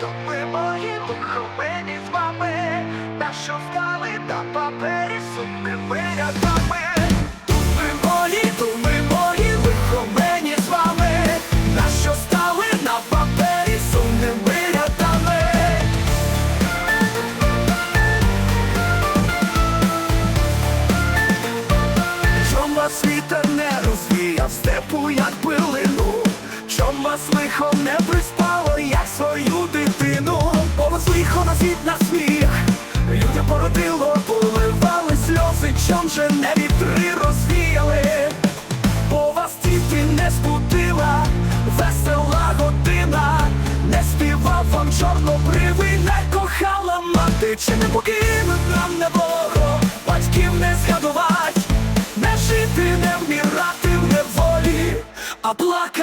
Думи мої виховані з вами, на що стали на папері сумними рядами. Думи мої, думи мої, виховані з вами, на що стали на папері сумними рядами. Чом вас вітер не розвіяв степу, як билину? Чом вас лихо не приспало, породило, поливали сльози, чом же не вітри розвіяли? Бо вас діти не збудила, весела година, не співав вам чорнобривий, не кохала мати, чи не покинуть нам небого, батьків не згадувать, не жити, не вмирати в неволі, а плакать.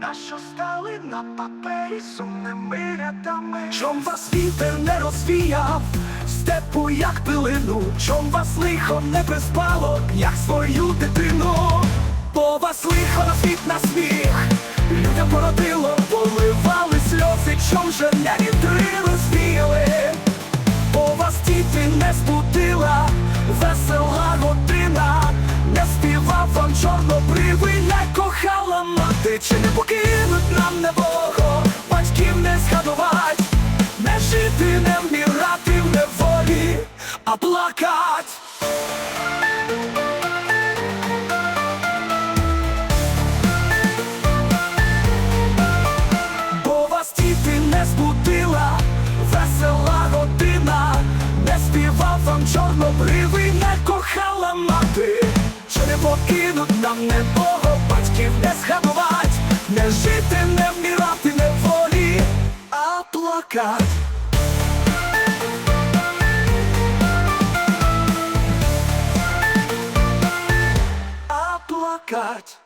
На що стали на папері сумними рядами. Чом вас вітер не розвіяв, степу, як пилину, чом вас лихо не приспало, як свою дитину, бо вас лихо на світ на сміх, мати, чи не покинуть нам небого, батьків не згадувать, не жити, не вмирати в неволі, а плакать. Бо вас діти не збудила, весела година, не співав вам чорнобривий, не кохала мати, чи не покинуть нам небого, батьків не згадувать, не жити, не вмирати, не волі, а плакать. А плакать.